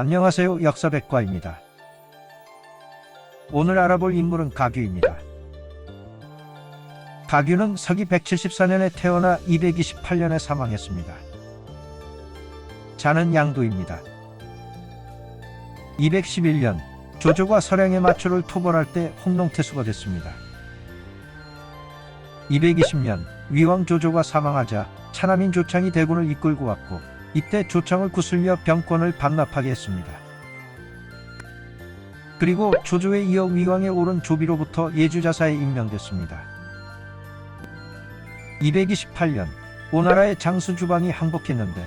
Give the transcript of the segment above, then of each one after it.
안녕하세요. 역사백과입니다. 오늘 알아볼 인물은 가규입니다. 가규는 서기 174년에 태어나 228년에 사망했습니다. 자는 양도입니다. 211년 조조가 서량의 마초를 토벌할 때 홍농태수가 됐습니다. 220년 위왕 조조가 사망하자 차남인 조창이 대군을 이끌고 왔고 이때 조창을 구슬며 병권을 반납하게 했습니다. 그리고 조조에 이어 위왕에 오른 조비로부터 예주자사에 임명됐습니다. 228년 오나라의 장수 주방이 항복했는데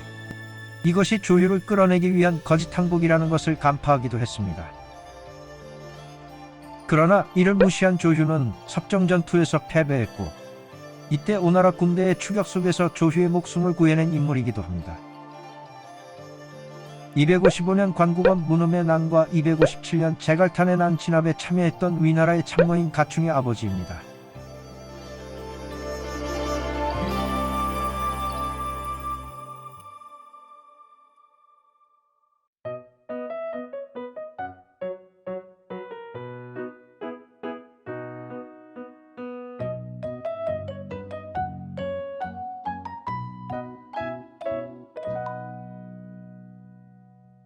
이것이 조유를 끌어내기 위한 거짓 항복이라는 것을 간파하기도 했습니다. 그러나 이를 무시한 조유는 섭정 전투에서 패배했고 이때 오나라 군대의 추격 속에서 조휴의 목숨을 구해낸 인물이기도 합니다. 255년 관국원 문음의 난과 257년 제갈탄의 난 진압에 참여했던 위나라의 참모인 가충의 아버지입니다.